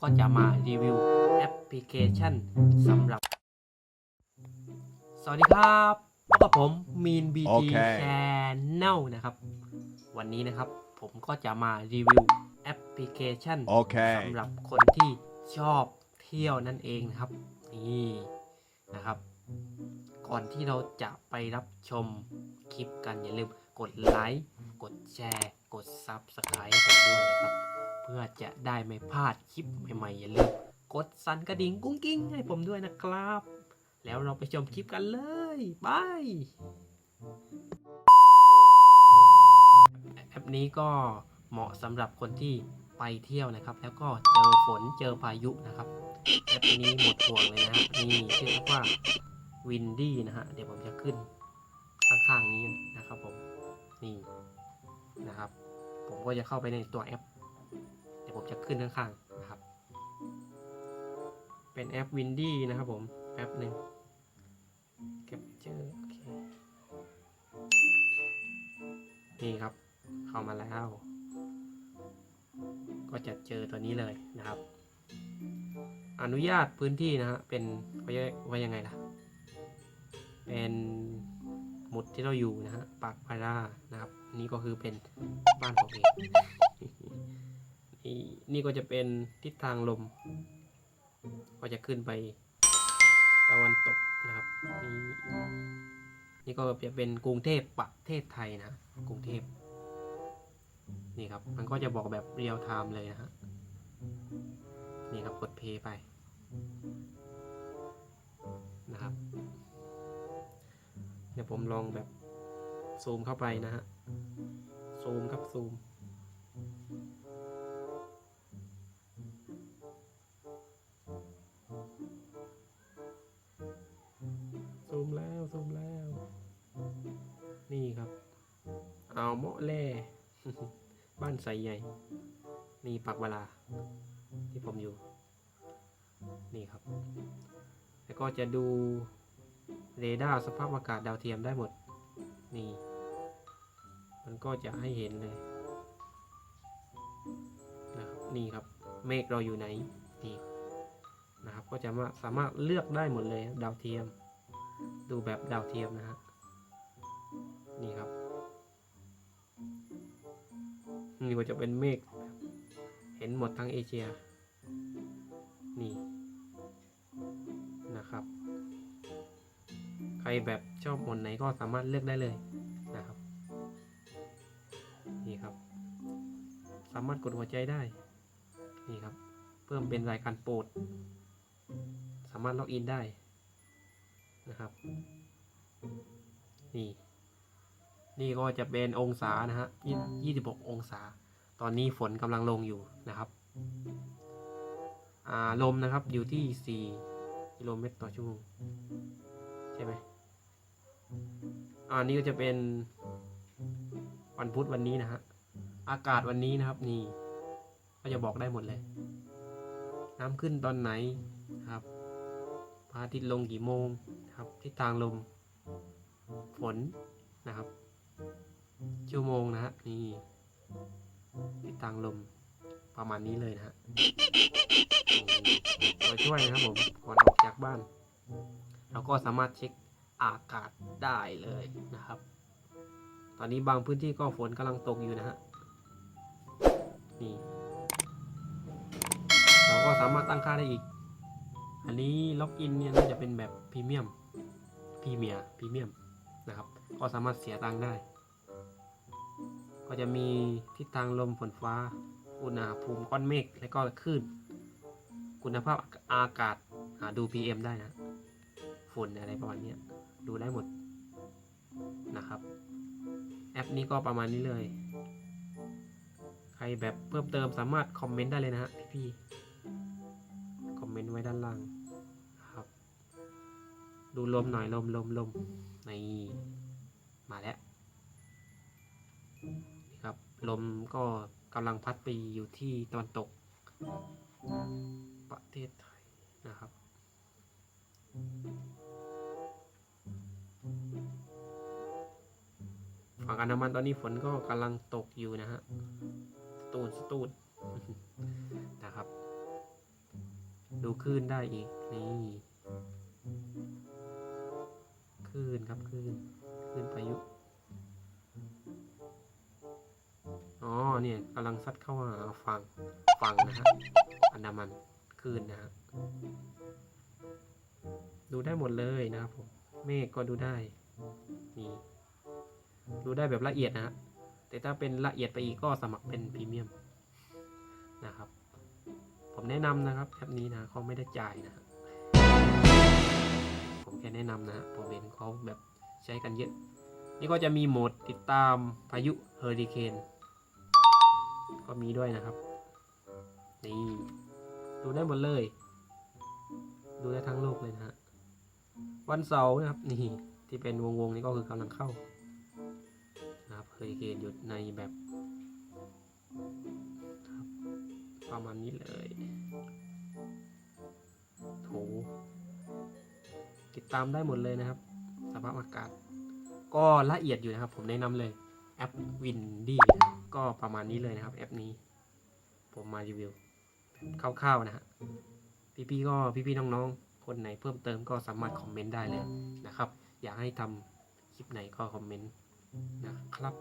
ก็จะมารีวิวแอปพลิเคชันสำหรับ สวัสดีครับพบกับผมมีน BG โอเค Channel นะครับ วันนี้นะครับผมก็จะมารีวิวแอปพลิเคชัน Okay. สำหรับคนที่ชอบเที่ยวนั่นเองนะครับ นี่นะครับ ก่อนที่เราจะไปรับชมคลิปกันอย่าลืมกดไลค์ กดแชร์ กด Subscribe ให้ผมด้วยนะครับเพื่อจะได้ไม่พลาดคลิปใหม่ๆ อย่าลืมกดสั่นกระดิ่งกุ้งกิ้งให้ผมด้วยนะครับ แล้วเราไปชมคลิปกันเลยบายแอปนี้ก็เหมาะสำหรับคนที่ไปเที่ยวนะครับ แล้วก็เจอฝนเจอพายุนะครับแอปนี้หมดห่วงเลยนะ นี่ชื่อว่าวินดี้นะฮะ เดี๋ยวผมจะขึ้นข้างๆนี้นะครับผม นี่นะครับ ผมก็จะเข้าไปในตัวแอป ผมจะขึ้นข้างๆนะครับ เป็นแอปวินดี้นะครับผมแอปหนึ่งแคปเจอร์โอเคนี่ครับ เข้ามาแล้ว ก็จะเจอตัวนี้เลยนะครับ อนุญาตพื้นที่นะฮะเป็นไว้ไว้ยังไงล่ะ เป็นหมุดที่เราอยู่นะฮะปากพารานะครับ นี่ก็คือเป็นบ้านผมเอง นี่ก็จะเป็นทิศทางลม ก็จะขึ้นไปตะวันตกนะครับนี่นี่ก็จะเป็นกรุงเทพประเทศไทยนะกรุงเทพนี่ครับ มันก็จะบอกแบบเรียลไทม์เลยนะฮะนี่ครับกดเพย์ไปนะครับ เดี๋ยวผมลองแบบซูมเข้าไปนะฮะซูมครับซูม เมาะแล่ บ้านใสใหญ่ นี่ปักเวลา ที่ผมอยู่ นี่ครับ แล้วก็จะดูเรดาร์สภาพอากาศดาวเทียมได้หมด นี่ มันก็จะให้เห็นเลย นะครับ นี่ครับ เมฆเราอยู่ไหน นี่นะครับ ก็จะาสามารถเลือกได้หมดเลย ดาวเทียม ดูแบบดาวเทียมนะฮะ นี่ครับ นี่ก็จะเป็นเมฆเห็นหมดทั้งเอเชีย นี่นะครับ ใครแบบชอบหมดไหนก็สามารถเลือกได้เลยนะครับ นี่ครับ สามารถกดหัวใจได้ นี่ครับ เพิ่มเป็นรายการโปรด สามารถล็อกอินได้นะครับ นี่ นี่ก็จะเป็นองศานะฮะยี่สิบหกองศา ตอนนี้ฝนกำลังลงอยู่นะครับอ่าลมนะครับอยู่ที่สี่กิโลเมตรต่อชั่วโมงใช่ไหมอ่านี่ก็จะเป็นวันพุธวันนี้นะฮะ อากาศวันนี้นะครับนี่ ก็จะบอกได้หมดเลย น้ำขึ้นตอนไหนครับพระอาทิตย์ลงกี่โมงครับทิศทางลม ฝนนะครับ ชั่วโมงนะฮะนี่ทิศทางลมประมาณนี้เลยนะฮะตัวช่วยนะครับผมก่อนออกจากบ้าน เราก็สามารถเช็คอากาศได้เลยนะครับ ตอนนี้บางพื้นที่ก็ฝนกำลังตกอยู่นะฮะนี่เราก็สามารถตั้งค่าได้อีก อันนี้ล็อกอินเนี่ยน่าจะเป็นแบบพรีเมียมพรีเมียพรีเมียม นะครับ ก็สามารถเสียตังค์ได้ ก็จะมีทิศทางลมฝนฟ้า อุณหภูมิก้อนเมฆและก็คลื่น คุณภาพอากาศหาดู PM ได้นะฝุ่นอะไรประมาณนี้ดูได้หมดนะครับ แอปนี้ก็ประมาณนี้เลย ใครแบบเพิ่มเติมสามารถคอมเมนต์ได้เลยนะฮะพี่ๆคอมเมนต์ไว้ด้านล่างครับ ดูลมหน่อยลมลมลม นี่มาแล้วนี่ครับ ลมก็กำลังพัดไปอยู่ที่ตะวันตก ประเทศไทยนะครับฝั่งอันดามันตอนนี้ฝนก็กำลังตกอยู่นะฮะสตูนสตูนนะครับ ดูคลื่นได้อีก นี่ คลื่นครับคลื่นคลื่นพายุอ๋อเนี่ยกำลังซัดเข้าหาฝั่งฝั่งนะฮะอันดามันคลื่นนะฮะดูได้หมดเลยนะครับผมเมฆก็ดูได้นี่ดูได้แบบละเอียดนะฮะแต่ถ้าเป็นละเอียดไปอีกก็สมัครเป็นพรีเมียมนะครับ ผมแนะนำนะครับแอปนี้นะเขาไม่ได้จ่ายนะฮะ ผมแค่แนะนำนะฮะผมเห็นเขาแบบใช้กันเยอะ นี่ก็จะมีโหมดติดตามพายุเฮอริเคนก็มีด้วยนะครับ นี่ดูได้หมดเลย ดูได้ทั้งโลกเลยนะฮะ วันเสาร์นะครับ นี่ที่เป็นวงๆนี้ก็คือกำลังเข้านะครับเฮอริเคนอยู่ในแบบประมาณนี้เลยโถ ติดตามได้หมดเลยนะครับ สภาพอากาศ ก็ละเอียดอยู่นะครับ ผมแนะนำเลยแอปวินดี้ก็ประมาณนี้เลยนะครับ แอปนี้ ผมมารีวิวแบบคร่าวๆนะฮะพี่ๆก็พี่ๆน้องๆ คนไหนเพิ่มเติมก็สามารถคอมเมนต์ได้เลยนะครับ อยากให้ทำคลิปไหนก็คอมเมนต์นะครับ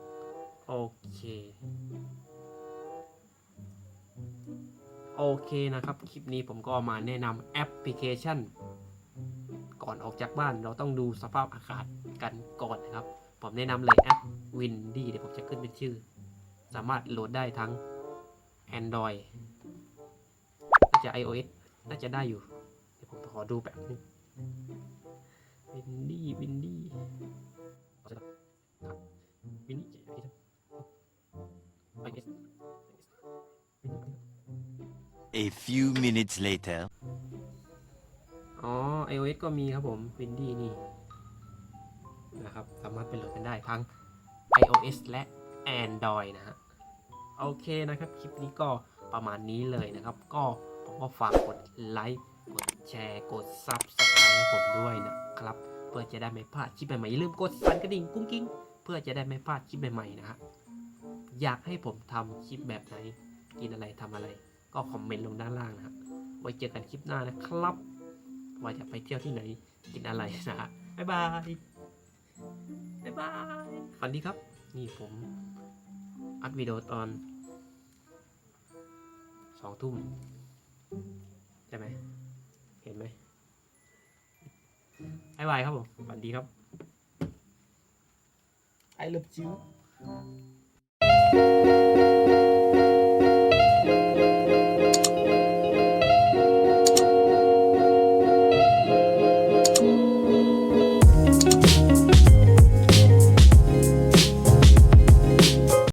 โอเค โอเคนะครับ คลิปนี้ผมก็มาแนะนำแอปพลิเคชัน ก่อนออกจากบ้านเราต้องดูสภาพอากาศกันก่อนนะครับ ผมแนะนำเลยแอป Windy เดี๋ยวผมจะขึ้นเป็นชื่อ สามารถโหลดได้ทั้ง Android น่าจะ iOS น่าจะได้อยู่ เดี๋ยวผมขอดูแบบนึง Windy Windy วินนี่ไอเอส A few minutes later. iOS ก็มีครับผม Windy นี่นะครับ สามารถไปโหลดกันได้ทั้ง iOS และ Android นะฮะ โอเคนะครับ คลิปนี้ก็ประมาณนี้เลยนะครับ ก็ผมก็ฝากกดไลค์ กดแชร์ กด Subscribe ให้ผมด้วยนะครับ เพื่อจะได้ไม่พลาดคลิปใหม่ๆ อย่าลืมกดสั่นกระดิ่งกุ้งกิ้ง เพื่อจะได้ไม่พลาดคลิปใหม่ๆนะฮะ อยากให้ผมทำคลิปแบบไหน กินอะไรทำอะไร ก็คอมเมนต์ลงด้านล่างนะฮะไว้เจอกันคลิปหน้านะครับ ว่าจะไปเที่ยวที่ไหนกินอะไรนะฮะบ๊ายบายบ๊ายบายฝันดีครับ นี่ผม อัดวิดีโอตอนสองทุ่มใช่ไหมเห็นไหมบ๊ายบายครับผมฝันดีครับ I love you